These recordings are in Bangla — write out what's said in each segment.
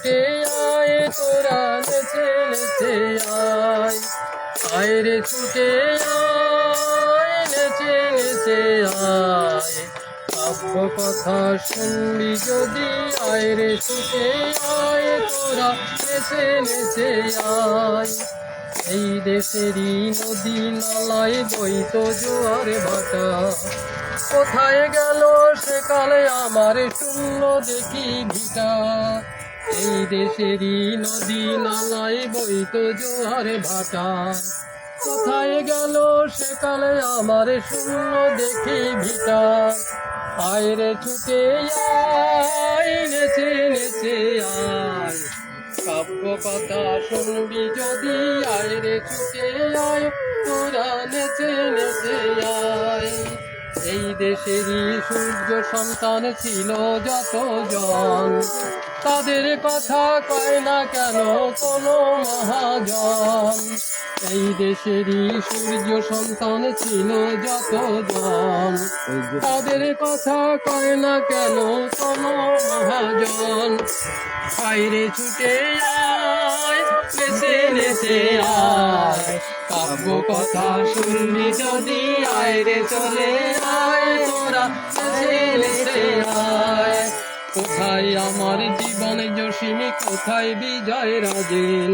ছুটে আয় তোরা নেচে আয় আয়। রে ছুটে আয় নেচে নেচে আয়। কাব্য কথা শুনবি যদি আয় রে ছুটে আয় তোরা নেচে আয়। এই দেশেরই নদী নালায় বইত জোয়ার ভাটা। কোথায় গেল সেকালে আমার শূন্য দেখি ভিটা। এই দেশেরই নদী নালায় বইত জোয়ার ভাটা। কোথায় গেল সেকালে আমার শূন্য দেখি ভিটা। আয়রে ছুটে আয়, নেচে নেচে আয়। কাব্য কথা শুনবি যদি আয় রে ছুটে আয়, তোরা নেচে নেচে আয়। এই দেশেরই সূর্য সন্তান ছিল যত জন তাদের কথা কয় না কেন কোনো মহাজন? এই দেশেরই সূর্য সন্তান ছিল যত জন তাদের কথা কয় না কেন কোনো মহাজন? বাইরে ছুটে আয় আয়। কাব্য কথা শুনবি যদি, আয় রে চলে আয় তোরা আয়। কোথায় আমার জীবন জসিমি, কোথায় বিজয় রাজেন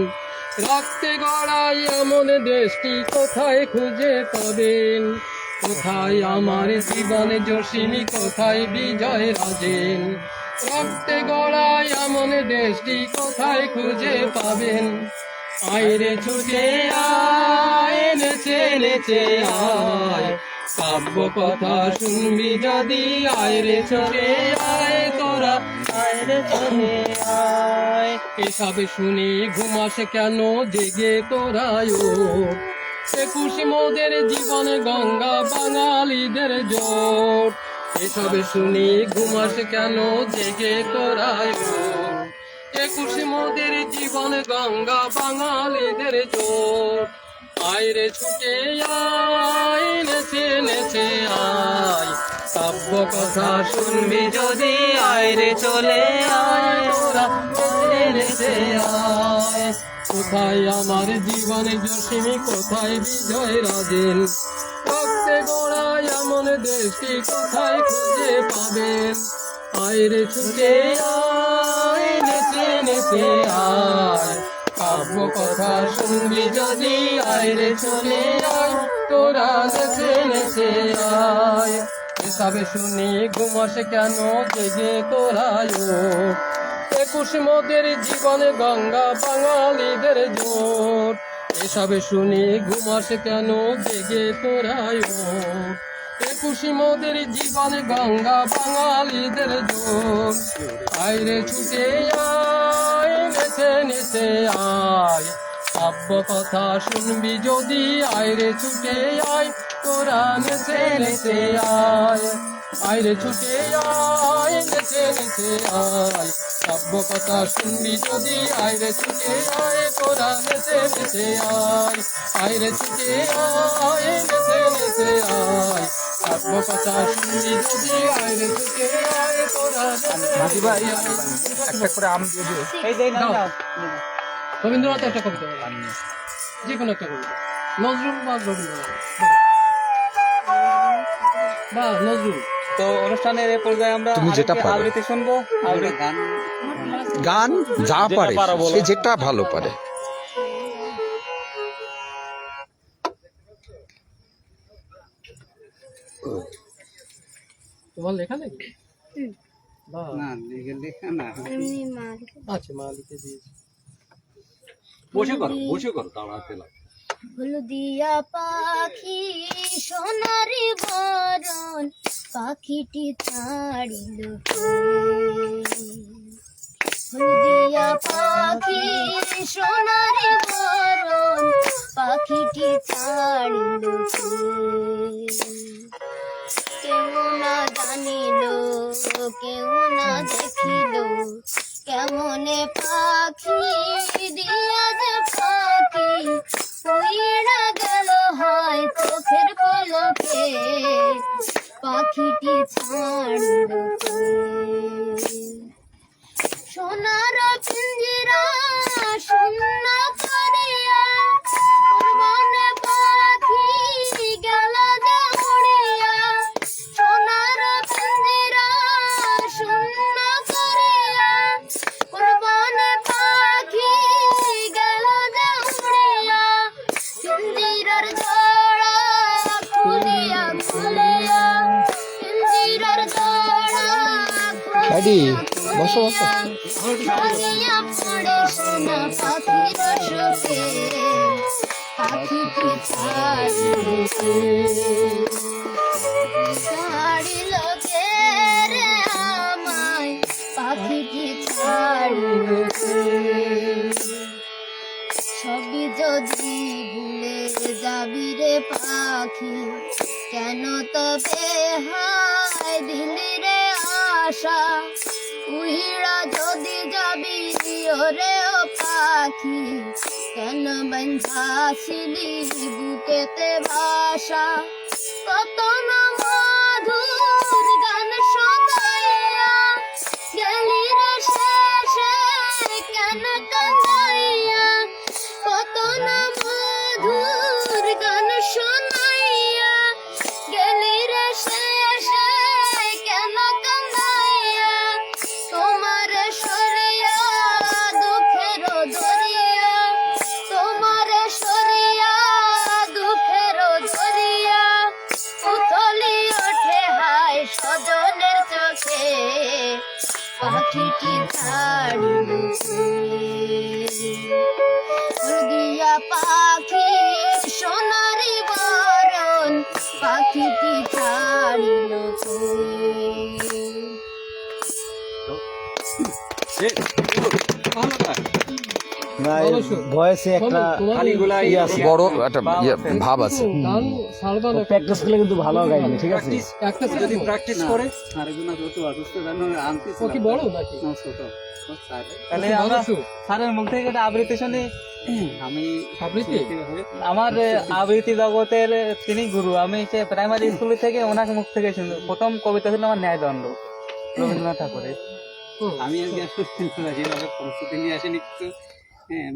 রক্তে গড়াই এমন দেশটি কোথায় খুঁজে পাবেন? কোথায় আমার জীবন জসিমি, কোথায় বিজয় রাজেন রক্তে গড়াই এমন দেশটি কোথায় খুঁজে পাবেন? আইরে ছুটে আয়, নেচে আয়। কাব্য কথা শুনবি যদি আয়রে চলে আয় আয়রে চলে আয় এসব শুনি ঘুমাস কেন? জেগে তোরায় একুশে মোদের জীবন গঙ্গা বাঙালিদের জোট এসব শুনি ঘুমাস কেন? জেগে তোরায় একুশে মোদের জীবন গঙ্গা বাঙালিদের জোট আয়রে ছুটে আয়। কথা শুনবি যদি চলে আয় নেচে নেচে আয়। কোথায় আমার জীবনে জসিমি কোথায় বিজয় রাজেন? রক্তে গোড়ায় এমন দেশটি কোথায় খুঁজে পাবেন? আয়রে ছুটে আয়, নেচে আয়। কাব্য কথা শুনবি যদি আয়রে চলে আয়, তোরা নেচে আয়। এসবে শুনি, ঘুমাস কেন জেগে তোরায় একুশ মোদের জীবনে গঙ্গা বাঙালিদের জোর। এসবে শুনি, ঘুমাস কেন জেগে তোরায় একুশে মোদের জীবনে গঙ্গা বাঙালিদের জোট আয়রে ছুটে আয় নেচে আয়। কাব্য কথা শুনবি যদি আয়রে ছুটে আয় তোরা নেচে নেচে আয়। আয়রে ছুটে আয় নেচে নেচে আয়। কাব্য কথা শুনবি যদি আয়রে ছুটে আয় তোরা নেচে নেচে আয়। আয়রে ছুটে আয় নেচে নেচে আয়। কাব্য কথা শুনবি যদি আয়রে ছুটে আয় তোরা নেচে নেচে আয়। একটা করে আম দিয়ে দিও। এই যে না। রবীন্দ্রনাথ একটা কবিতা বলো। যে কোনো একটা কবিতা। নজরুল বা রবীন্দ্রনাথ? বা নজরুল। তো অনুষ্ঠানের এই পর্যায়ে আমরা তুমি যেটা পারো। আবৃত্তি শুনব। আবৃত্তি গান গান যা পারে সে যেটা ভালো পারে। তোমার লেখা নেই বা না লেখা না। আচ্ছা মা লিখে দিয়েছে। বসে করো বসে করো দাঁড়াতে লাগে হলদিয়া পাখি সোনারি বরণ পাখিটি ছাড়িল? হলদিয়া পাখি সোনারি বরণ পাখিটি ছাড়িল? কেউ না জানিল কেউ না দেখিল কেমনে পাখি পাখিটি ছাড়িল কে? সবই যদি ভুলে যাবি রে পাখি কেন তবে হায় দিলি আশা উহিরা যদি যাবি ওরে ও পাখি কেন বঞ্ঝাছিলি বুকেতে ভাষা? কত না মধুর পাখিটি ছাড়িল শোন। ভয়েসে একটা তোমার খালিগুলা আছে। বড় একটা ভাব আছে। গান ছাড়বা না প্র্যাকটিস করলে কিন্তু ভালো গাইবে ঠিক আছে? যদি প্র্যাকটিস করে। আরেকজন আছে, অসুস্থ, জানো, আনতে কি বড় নাকি? না, ছোট। ও স্যার, তাহলে আমরা স্যারের মুখ থেকে একটা আবৃত্তি শুনি। আমি আবৃত্তি? আমার আহ, আবৃত্তি জগতের তিনি গুরু। আমি সে প্রাইমারি স্কুল থেকে ওনার মুখ থেকে শুনি। প্রথম কবিতা ছিল আমার ন্যায়দণ্ড রবীন্দ্রনাথ ঠাকুরের। আমি আজকে আসলে প্রস্তুতি নিয়ে আসিনি কিছু। হ্যাঁ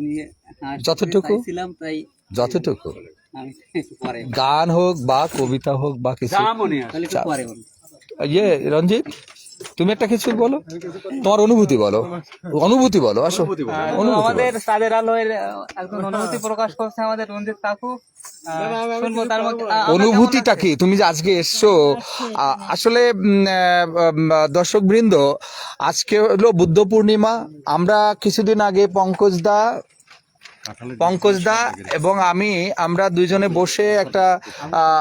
হাসতে যতটুকু? তাই যতটুকু? আমি গান হোক বা কবিতা হোক বা কিছু। ইয়ে রঞ্জিত? তুমি একটা কিছু বলো? তোমার অনুভূতি বলো। অনুভূতি বলো আসো। আমাদের তাদের আলোয় আহ, একজন অনুভূতি প্রকাশ করছে আমাদের রঞ্জিত কাকু। অনুভূতিটা কি? তুমি যে আজকে এসছো আসলে দর্শক বৃন্দ আজকে হলো বুদ্ধ পূর্ণিমা। আমরা কিছুদিন আগে পঙ্কজ দা পঙ্কজ দা এবং আমি আমরা দুইজনে বসে একটা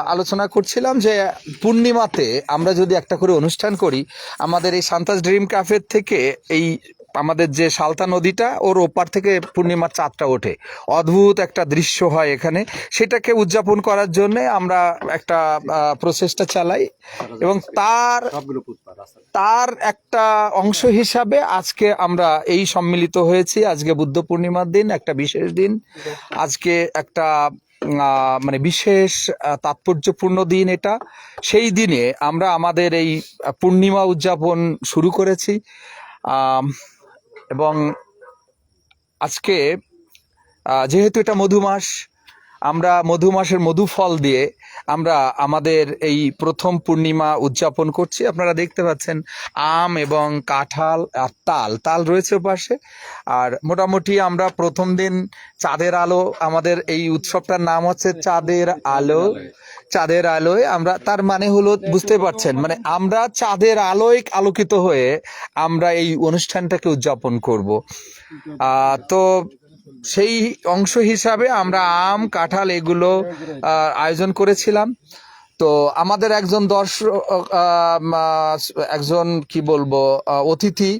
আলোচনা করছিলাম যে পূর্ণিমাতে আমরা যদি একটা করে অনুষ্ঠান করি আমাদের এই সান্তাস ড্রিম ক্যাফের থেকে এই আমাদের যে সালতা নদীটা ওর ওপার থেকে পূর্ণিমার চাঁদটা ওঠে। অদ্ভুত একটা দৃশ্য হয় এখানে। সেটাকে উদযাপন করার জন্য আমরা একটা প্রচেষ্টা চালাই। এবং তার তার একটা অংশ হিসাবে আজকে আমরা এই সম্মিলিত হয়েছি। আজকে বুদ্ধ পূর্ণিমার দিন একটা বিশেষ দিন। আজকে একটা মানে বিশেষ তাৎপর্যপূর্ণ দিন এটা। সেই দিনে আমরা আমাদের এই পূর্ণিমা উদযাপন শুরু করেছি। এবং আজকে যেহেতু এটা মধুমাস আমরা মধুমাসের মধু ফল দিয়ে আমরা আমাদের এই প্রথম পূর্ণিমা উদযাপন করছি। আপনারা দেখতে পাচ্ছেন আম এবং কাঁঠাল আর তাল। তাল রয়েছে পাশে। আর মোটামুটি আমরা প্রথম দিন চাঁদের আলো, আমাদের এই উৎসবটার নাম হচ্ছে চাঁদের আলো। চাঁদের আলোয়, আমরা তার মানে হলো বুঝতে পারছেন মানে আমরা চাঁদের আলোয় আলোকিত হয়ে আমরা এই অনুষ্ঠানটাকে উদযাপন করব। তো সেই অংশ হিসাবে আমরা আম, কাঁঠাল এগুলো আয়োজন করেছিলাম। তো আমাদের একজন দর্শক একজন কি বলব অতিথি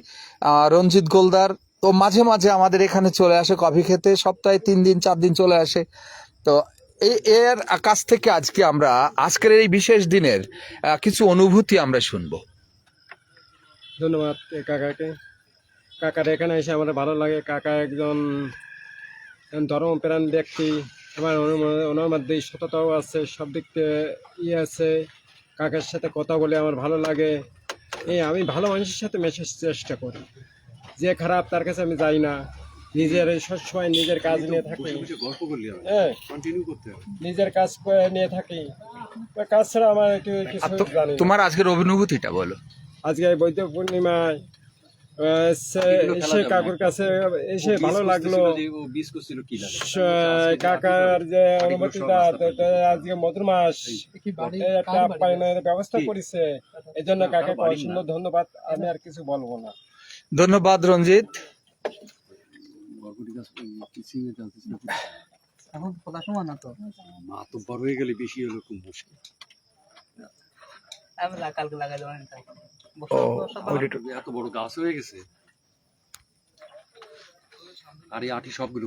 রঞ্জিত গোলদার, তো মাঝে মাঝে আমাদের এখানে চলে আসে কফি খেতে, সপ্তাহে তিন দিন, চার দিন চলে আসে। তো এর কাছ থেকে আজকে আমরা, আজকের এই বিশেষ দিনের কিছু অনুভূতি আমরা শুনব। ধন্যবাদ কাকাকে। কাকার এখানে এসে আমার ভালো লাগে। কাকা একজন ধর্মপ্রাণ ব্যক্তি। আমার ওনার মধ্যে সততাও আছে, সব দিক থেকে ইয়ে আছে। কাকার সাথে কথা বলে আমার ভালো লাগে। এই আমি ভালো মানুষের সাথে মেশার চেষ্টা করি। যে খারাপ তার কাছে আমি যাই না। নিজের সবসময় নিজের কাজ নিয়ে থাকি হ্যাঁ। কন্টিনিউ করতে হবে। নিজের কাজ নিয়ে থাকি। কাজ ছাড়া আমার একটু কিছু জানি তোমার আজকের অনুভূতিটা বলো। আজকে বৈদ্য পূর্ণিমায় এসে কাকুর কাছে এসে ভালো লাগল। কাকার যে অনুমতিটা আজকে মধুর মাস। একটা আপ্যায়নের ব্যবস্থা করেছে। এই জন্য কাকাকে অসংখ্য ধন্যবাদ। আমি আর কিছু বলব না। ধন্যবাদ রঞ্জিত। মা তো বড় হয়ে গেলে বেশি হলো খুব মুশকিল আমি কালকে লাগাই এত বড় গাছ হয়ে গেছে। আর এই আটি সবগুলো